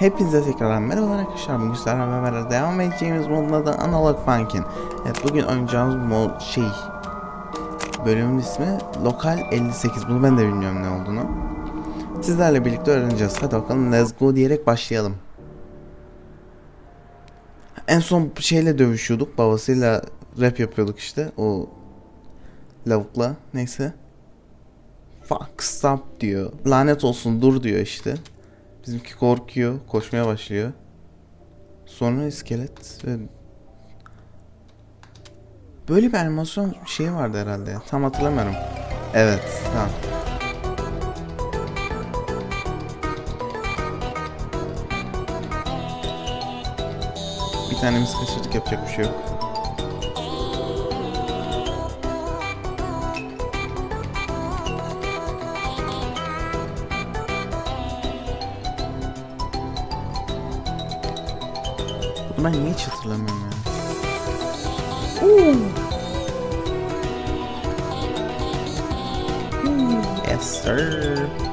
Hepinize tekrar merhaba arkadaşlar. Bugün sizlerle beraber devam edeceğimiz modun adı Analog Funkin. Evet bugün oynayacağımız mod şey bölümün ismi Lokal 58. Bunu ben de bilmiyorum ne olduğunu. Sizlerle birlikte öğreneceğiz. Hadi bakalım let's go diyerek başlayalım. En son şeyle dövüşüyorduk. Babasıyla rap yapıyorduk işte. O lavukla. Neyse. Fuck stop diyor. Lanet olsun dur diyor işte. Bizimki korkuyor, koşmaya başlıyor. Sonra iskelet ve böyle bir animasyon şey vardı herhalde. Tam hatırlamıyorum. Evet, tamam. Bir tanemiz kaçırdık yapacak bir şey yok. Bunu ben niye hiç hatırlamıyorum ya? Yes sir.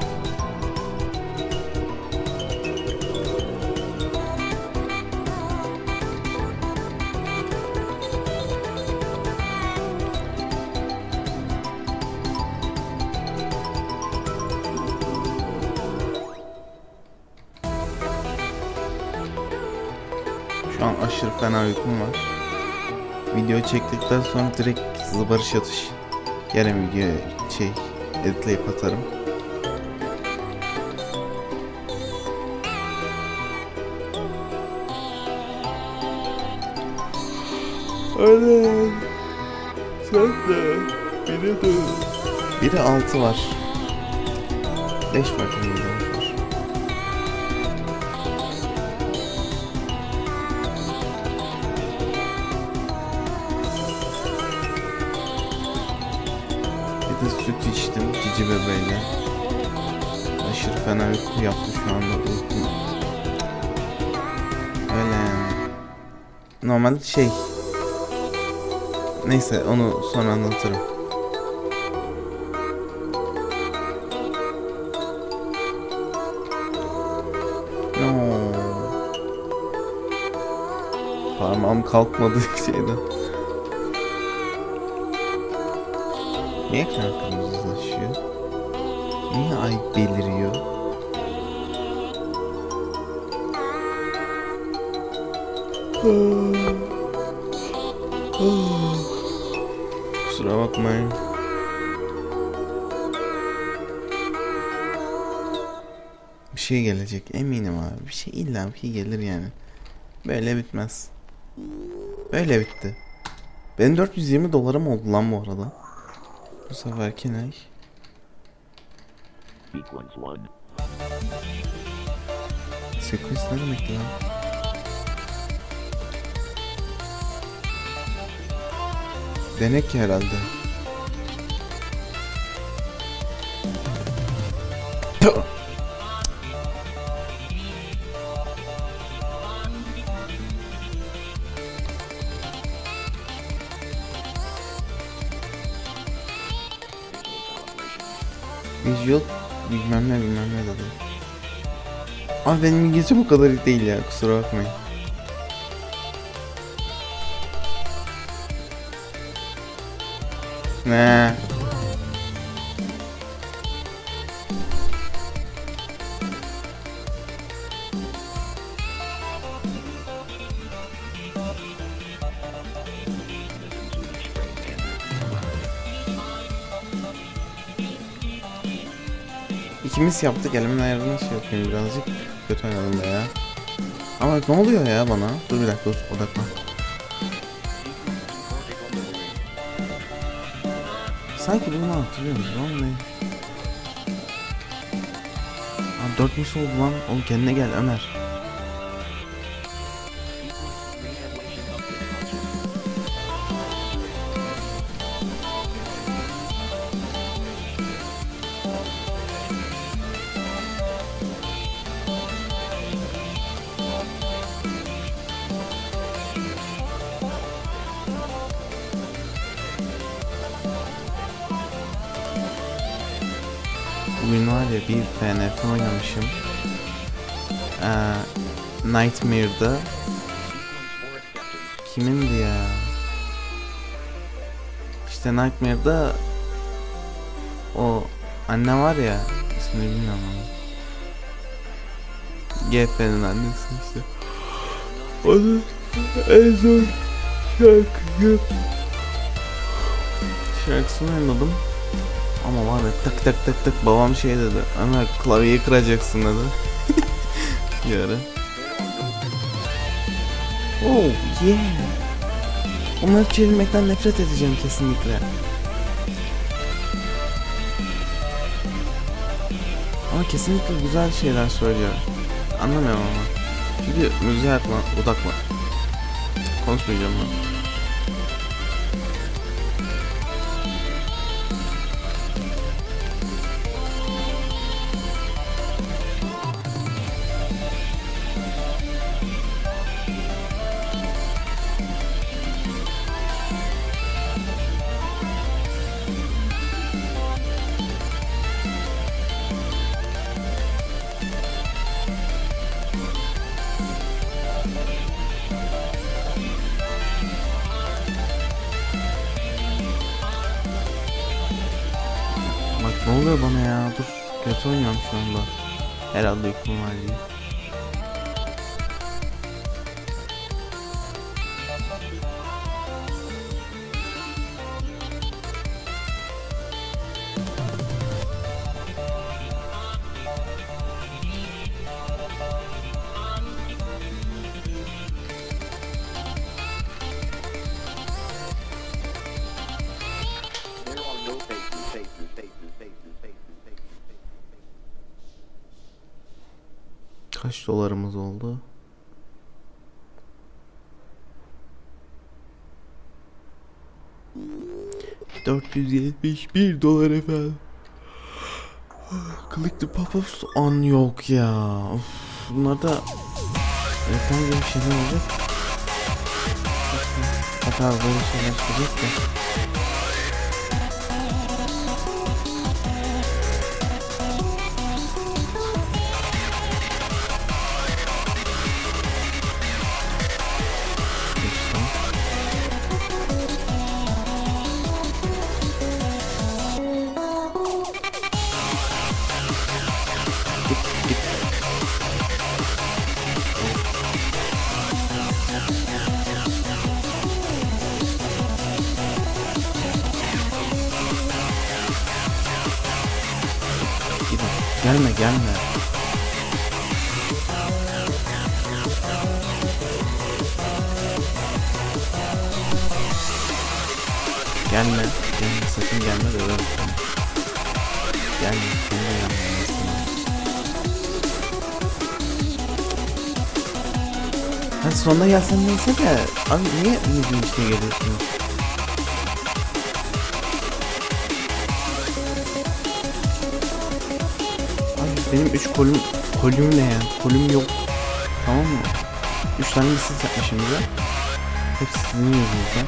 Aşırı fena uykum var. Video çektikten sonra direkt hızlı barış yatış. Yarın video şey editleyip atarım. Aynen. Sen de. Biri de. Biri altı var. Beş farklı süt içtim cici bebeğiyle. Aşırı fena uyku yaptı şu anda uykum. Öyle yani. Normal şey. Neyse onu sonra anlatırım. No. Parmağım kalkmadı şeyden. Niye ekran kırmızılaşıyor? Niye ay beliriyor? Kusura bakmayın. Bir şey gelecek eminim abi. Bir şey illa bir şey gelir yani. Böyle bitmez. Böyle bitti. Benim 420 dolarım oldu lan bu arada. Bu seferki ne? Sequence 1. Sequence ne demek lan? Denek herhalde. Tüh! Visual bilmem ne bilmem ne dedi. Abi benim İngilizce bu kadar iyi değil ya kusura bakmayın. Ne? İkimiz yaptık elimin ayarını şey yapayım birazcık kötü oynadım da ya. Ama ne oluyor ya bana? Dur bir dakika dur odaklan. Sanki bunu hatırlıyorum vallahi. Aa 4 mis oldu lan. Oğlum kendine gel Ömer. Bugün var ya bir FNF oynamışım. Ee, Nightmare'da kimindi ya? İşte Nightmare'da o anne var ya ismini bilmiyorum ama. GF'nin annesi işte. Onun en son şarkıyı şarkısını oynadım. Ama var ya tak tak tak tak babam şey dedi. Ömer klavyeyi kıracaksın dedi. Bir. Oh yeah. Onları çevirmekten nefret edeceğim kesinlikle. Ama kesinlikle güzel şeyler söylüyor. Anlamıyorum ama. Çünkü müziğe odaklan. Konuşmayacağım ben. Oluyor bana ya? Dur. Kötü oynuyorum şu anda. Herhalde uykum var diye. Dolarımız oldu? ...471 dolar efendim. Click the pop-ups on yok ya. Of, bunlarda reklam gibi şeyler olacak. Hatta böyle şeyler çıkacak da. Gelme gelme. Gelme. Gelme sakın gelme de seni. Gelme. De gelme. Ha sonunda gelsen neyse de abi niye müziğin içine geliyorsun? Benim 3 kolüm kolüm ne ya? Kolüm yok. Tamam mı? 3 tane liste yapmışım bize. Hepsi sizin yüzünüzden.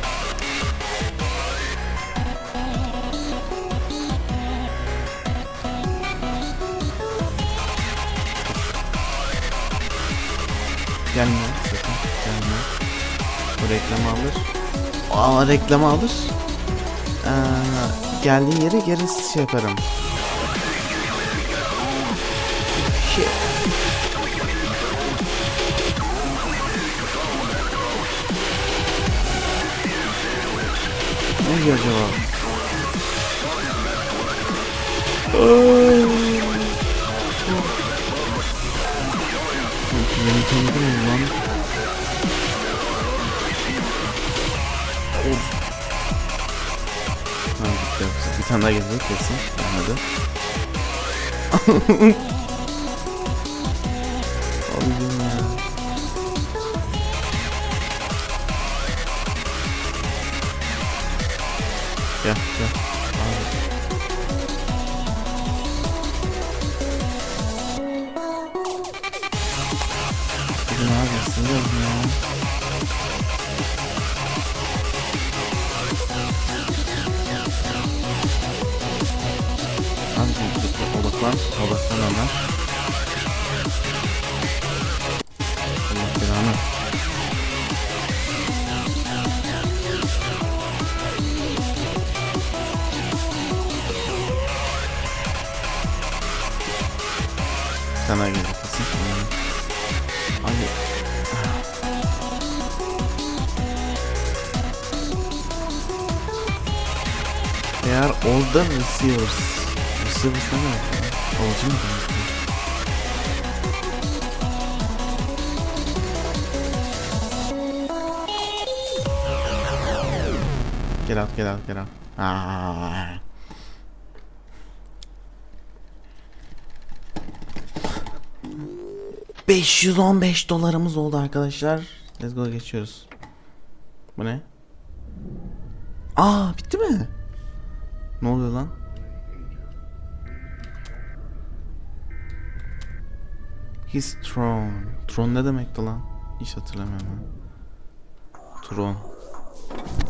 Gelme sakın gelme. Bu reklamı alır. Aa reklamı alır. Ee, geldiğin yere geri şey yaparım. Ne diyor acaba? Beni tanıdın mı lan? Ha gitti. Bir tane daha gelecek kesin. Gelmedi. Abicim ya. Gel gel. mano aí, é tá se fumando. Olha. Ah. They are all the receivers. Receivers ne var? Olcu mu? Get out, get out, get out. Ah. ...515 dolarımız oldu arkadaşlar. Let's go geçiyoruz. Bu ne? Aa bitti mi? Ne oluyor lan? His throne. Tron ne demekti lan? Hiç hatırlamıyorum ben. Tron.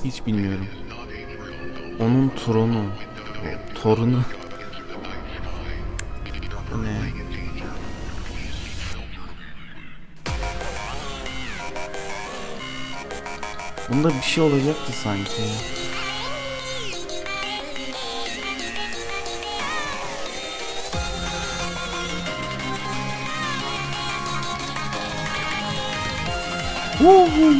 Hiç bilmiyorum. Onun tronu. Torunu. Ne? Bunda bir şey olacaktı sanki. Woohoo!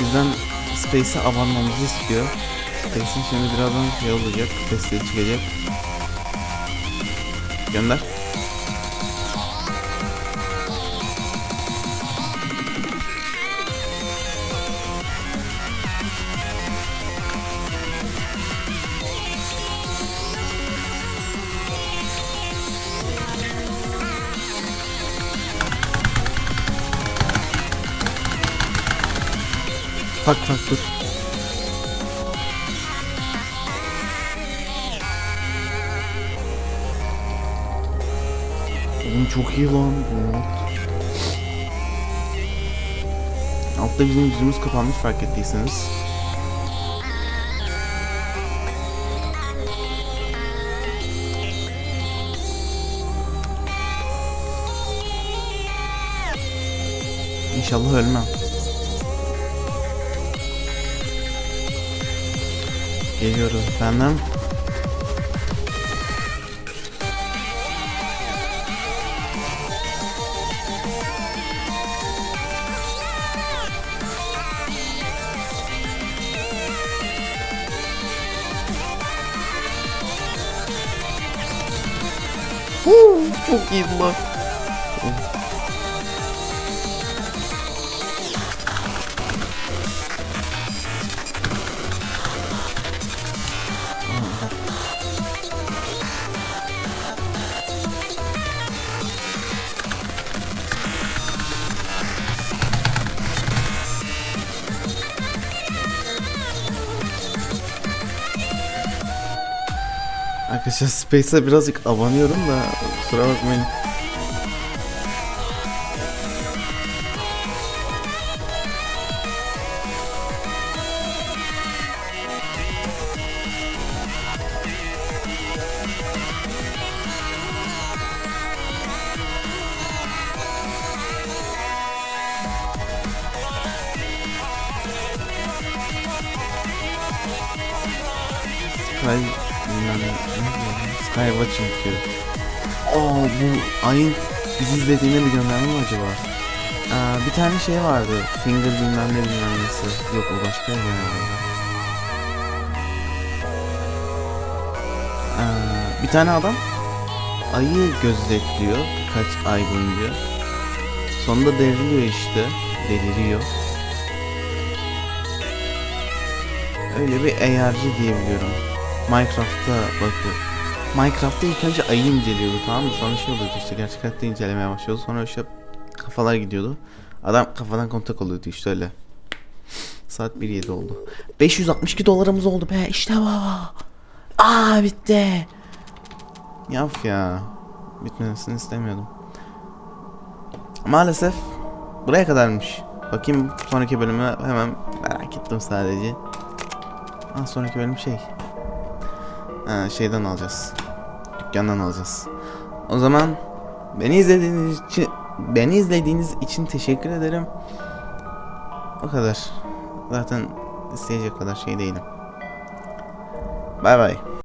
Bizden Space'e abanmamızı istiyor. Space'in şimdi birazdan şey olacak, testleri çıkacak. Gönder. Bak bak dur. Çok iyi lan bu. Altta bizim yüzümüz kapanmış fark ettiyseniz. İnşallah ölmem. Geliyoruz efendim. 不赢了。Arkadaşlar Space'e birazcık abanıyorum da kusura bakmayın. Sky Skywatching diyor. Aa bu ayın bizi izlediğine bir gönderme mi acaba? Aa, bir tane şey vardı. Finger bilmem ne bilmem nesi. Yok o başka bir. Aa, bir tane adam ayı gözetliyor kaç ay boyunca. Sonunda devriliyor işte. Deliriyor. Öyle bir ARG diyebiliyorum. Minecraft'ta bakıyor. Minecraft'ta ilk önce ayı inceliyordu tamam mı? Sonra şey oluyordu işte gerçek hayatta incelemeye başlıyordu. Sonra işte kafalar gidiyordu. Adam kafadan kontak oluyordu işte öyle. Saat 1.07 oldu. 562 dolarımız oldu be işte bu. Aa bitti. Yaf ya. Bitmesini istemiyordum. Maalesef buraya kadarmış. Bakayım sonraki bölümü hemen merak ettim sadece. Ha sonraki bölüm şey. Ha, şeyden alacağız. Dükkandan alacağız. O zaman beni izlediğiniz için beni izlediğiniz için teşekkür ederim. O kadar. Zaten isteyecek kadar şey değilim. Bay bay.